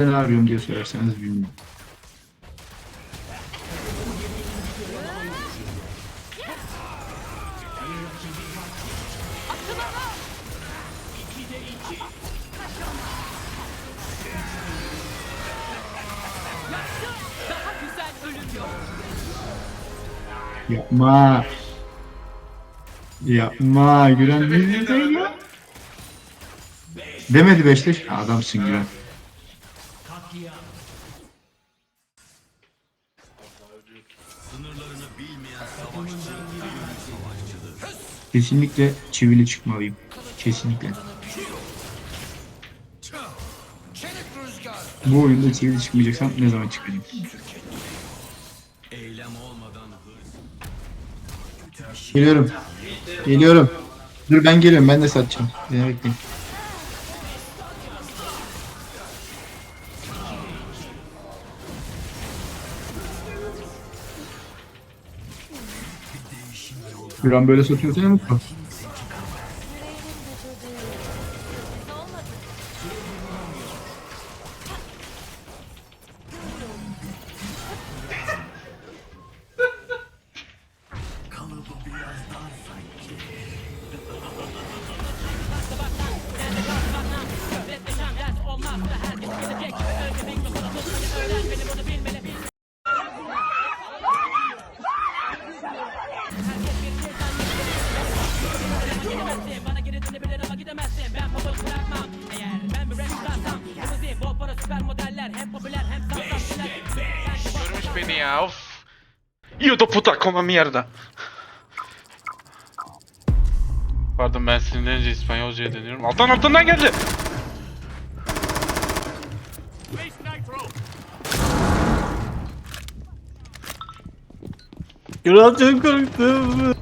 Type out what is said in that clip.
ne arıyorum diye sorarsanız bilmiyorum. Yapma. Yapma. Gülen bizi değil ya. Demedi Beşteş. Adamsın Gülen. Kesinlikle çivili çıkmalıyım. Kesinlikle. Bu oyunda çivili çıkmayacaksam ne zaman çıkacağım? Geliyorum. Geliyorum. Dur ben geliyorum. Ben de satacağım. Beni bekleyin. Bir an böyle satıyorsa ne mutlu. Beni ya of. Io do puta come mierda. Pardon ben sinirlenince İspanyolcaya dönüyorum. Alttan altından geldi. Kral çok korktum.